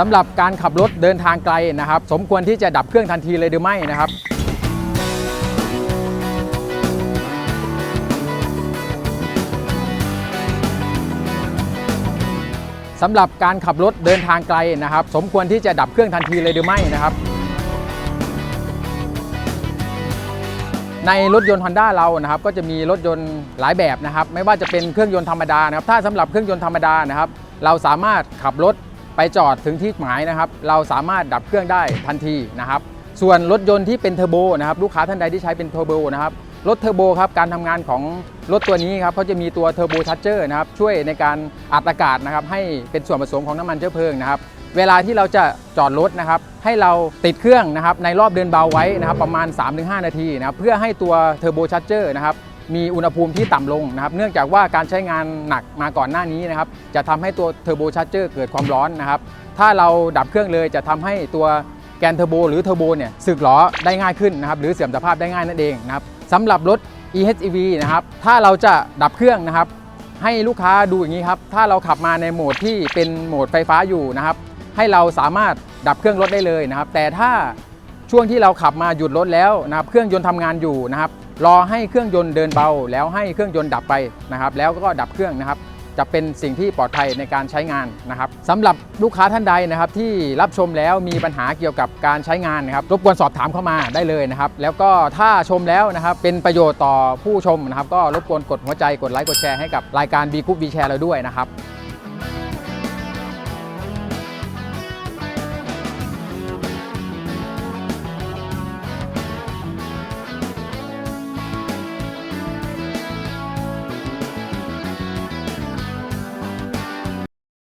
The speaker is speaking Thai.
สำหรับการขับรถเดินทางไกลนะครับ สมควรที่จะดับเครื่องทันทีเลยหรือไม่นะครับสำหรับการขับรถเดินทางไกลนะครับ สมควรที่จะดับเครื่องทันทีเลยหรือไม่นะครับ ในรถยนต์ Honda เรานะครับ ก็จะมีรถยนต์หลายแบบนะครับ ไม่ว่าจะเป็นเครื่องยนต์ธรรมดานะครับ ถ้าสำหรับเครื่องยนต์ธรรมดานะครับ เราสามารถขับรถ ไปจอดถึงที่หมายนะครับ เราสามารถดับเครื่องได้ทันทีนะครับ ส่วนรถยนต์ที่เป็นเทอร์โบนะครับลูกค้าท่านใดที่ใช้เป็นเทอร์โบนะครับรถเทอร์โบครับการทำงานของรถตัวนี้ครับเขาจะมีตัวเทอร์โบชัตเจอร์นะครับช่วยในการอัดอากาศนะครับให้เป็นส่วนผสมของน้ำมันเชื้อเพลิงนะครับเวลาที่เราจะจอดรถนะครับให้เราติดเครื่องนะครับในรอบเดินเบาไว้นะครับประมาณ 3-5 นาทีนะครับเพื่อให้ตัวเทอร์โบชัตเจอร์นะครับ มีอุณหภูมิที่ต่ำลงนะครับ เนื่องจากว่าการใช้งานหนักมาก่อนหน้านี้นะครับ จะทำให้ตัวเทอร์โบชัตเจอร์เกิดความร้อนนะครับ ถ้าเราดับเครื่องเลยจะทำให้ตัวแกนเทอร์โบหรือเทอร์โบเนี่ยสึกหรอได้ง่ายขึ้นนะครับหรือเสื่อมสภาพได้ง่ายนั่นเองนะครับสำหรับรถ EHEV นะครับ ถ้าเราจะดับเครื่องนะครับ ให้ลูกค้าดูอย่างนี้ครับ ถ้าเราขับมาในโหมดที่เป็นโหมดไฟฟ้าอยู่นะครับ ให้เราสามารถดับเครื่องรถได้เลยนะครับ แต่ถ้าช่วงที่เราขับมาหยุดรถแล้วนะครับ เครื่องยนต์ทำงานอยู่นะครับ รอให้เครื่องยนต์เดินเบา แล้วให้เครื่องยนต์ดับไปนะครับ แล้วก็ดับเครื่องนะครับจะเป็นสิ่งที่ปลอดภัยในการใช้งานนะครับสำหรับลูกค้าท่านใดนะครับที่รับชมแล้วมีปัญหาเกี่ยวกับการใช้งานนะครับรบกวนสอบถามเข้ามาได้เลยนะครับ แล้วก็ถ้าชมแล้วนะครับเป็นประโยชน์ต่อผู้ชมนะครับ ก็รบกวนกดหัวใจกดไลค์กดแชร์ให้กับรายการ B Group B Share เราด้วยนะครับ